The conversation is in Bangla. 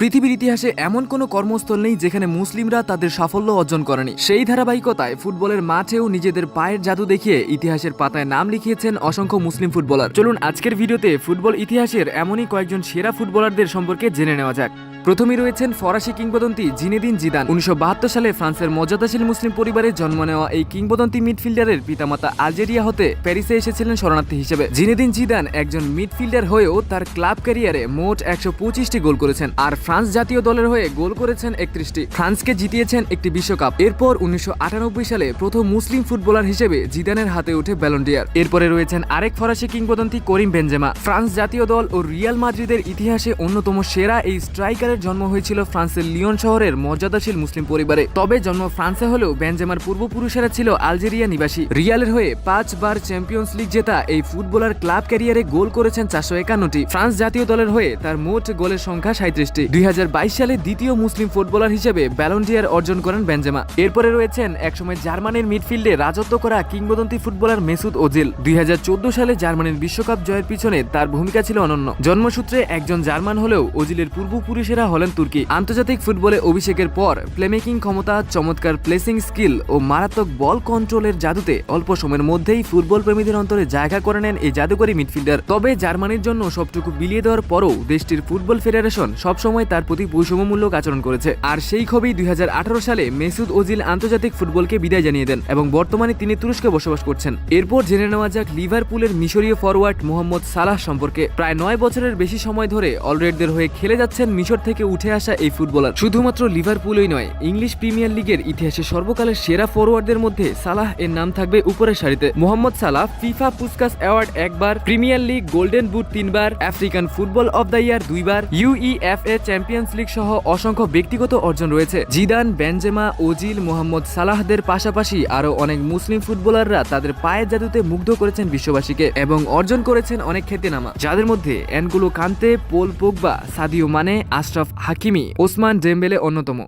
পৃথিবীর ইতিহাসে এমন কোনো কর্মস্থল নেই যেখানে মুসলিমরা তাদের সাফল্য অর্জন করেনি। সেই ধারাবাহিকতায় ফুটবলের মাঠেও নিজেদের পায়ের জাদু দেখিয়ে ইতিহাসের পাতায় নাম লিখিয়েছেন অসংখ্য মুসলিম ফুটবলার। চলুন আজকের ভিডিওতে ফুটবল ইতিহাসের এমনই কয়েকজন সেরা ফুটবলারদের সম্পর্কে জেনে নেওয়া যাক। প্রথমেই রয়েছেন ফরাসি কিংবদন্তি জিনেদিন জিদান। উনিশশো বাহাত্তর সালে ফ্রান্সের মর্যাদাশীল মুসলিম পরিবারে জন্ম নেওয়া এই কিংবদন্তি মিডফিল্ডারের পিতামাতা আলজেরিয়া হতে প্যারিসে এসেছিলেন শরণার্থী হিসেবে। জিনেদিন জিদান একজন মিডফিল্ডার হয়েও তার ক্লাব ক্যারিয়ারে মোট একশো পঁচিশটি গোল করেছেন আর ফ্রান্স জাতীয় দলের হয়ে গোল করেছেন একত্রিশটি। ফ্রান্সকে জিতিয়েছেন একটি বিশ্বকাপ। এরপর উনিশশো আটানব্বই সালে প্রথম মুসলিম ফুটবলার হিসেবে জিদানের হাতে ওঠে ব্যালন্ডিয়ার এরপরে রয়েছেন আরেক ফরাসি কিংবদন্তি করিম বেনজেমা। ফ্রান্স জাতীয় দল ও রিয়াল মাদ্রিদের ইতিহাসে অন্যতম সেরা এই স্ট্রাইকারের জন্ম হয়েছিল ফ্রান্সের লিওন শহরের মর্যাদাশীল মুসলিম পরিবারে। তবে জন্ম ফ্রান্সে হলেও বেনজেমার পূর্বপুরুষেরা ছিল আলজেরিয়া নিবাসী। রিয়ালের হয়ে পাঁচবার চ্যাম্পিয়ন্স লিগ জেতা এই ফুটবলার ক্লাব ক্যারিয়ারে গোল করেছেন চারশো একান্নটি। ফ্রান্স জাতীয় দলের হয়ে তার মোট গোলের সংখ্যা সাঁত্রিশটি দুই সালে দ্বিতীয় মুসলিম ফুটবলার হিসেবে ব্যালন্ডিয়ার অর্জন করেন বেনজেমা। এরপরে রয়েছেন একসময় জার্মানির মিডফিল্ডে রাজত্ব করা কিংবদন্তি ফুটবলার মেসুদ ওজিল। দুই হাজার চোদ্দ সালে জার্মানির বিশ্বকাপ জয়ের পিছনে তার ভূমিকা ছিল অনন্য। জন্মসূত্রে একজন জার্মান হলেও ওজিলের পূর্বপুরুষেরা হলেন তুর্কি। আন্তর্জাতিক ফুটবলে অভিষেকের পর প্লেমেকিং ক্ষমতা, চমৎকার প্লেসিং স্কিল ও মারাত্মক বল কন্ট্রোলের জাদুতে অল্প সময়ের মধ্যেই ফুটবল প্রেমীদের অন্তরে জায়গা করে নেন এই জাদুকরী মিডফিল্ডার তবে জার্মানির জন্য সবটুকু বিলিয়ে দেওয়ার পরও দেশটির ফুটবল ফেডারেশন সবসময় তার প্রতি বৈষম্যমূলক আচরণ করেছে। আর সেই ক্ষোভেই দুই সালে মেসুদ ওজিল আন্তর্জাতিক ফুটবলকে বিদায় জানিয়ে দেন এবং বর্তমানে তিনি তুরস্কে বসবাস করছেন। এরপর জেনে নেওয়া যাক লিভারপুলের মিশরীয় ফরওয়ার্ড মোহাম্মদ সালাহ সম্পর্কে। প্রায় নয় বছরের বেশি সময় ধরে অলরেডদের হয়ে খেলে যাচ্ছেন মিশর থেকে উঠে আসা এই ফুটবলার শুধুমাত্র লিভারপুলই নয়, ইংলিশ প্রিমিয়ার লিগের ইতিহাসে সর্বকালের সেরা ফরওয়ার্ডদের মধ্যে সালাহ এর নাম থাকবে উপরের সারিতে। Mohamed Salah, FIFA Puskas award একবার, প্রিমিয়ার লিগ গোল্ডেন বুট তিনবার, African football of the year দুইবার, ইউইএফএ চ্যাম্পিয়ন্স লিগ সহ অসংখ্য ব্যক্তিগত অর্জন রয়েছে। জিদান, বেনজেমা, ওজিল, মোহাম্মদ সালাহদের পাশাপাশি আরও অনেক মুসলিম ফুটবলাররা তাদের পায়ের জাদুতে মুগ্ধ করেছেন বিশ্ববাসীকে এবং অর্জন করেছেন অনেক খ্যাতিনামা, যাদের মধ্যে এনগুলো কান্তে, pole Pogba, Sadio Mane Ashraf Hakimi Osman Dembélé অন্যতম।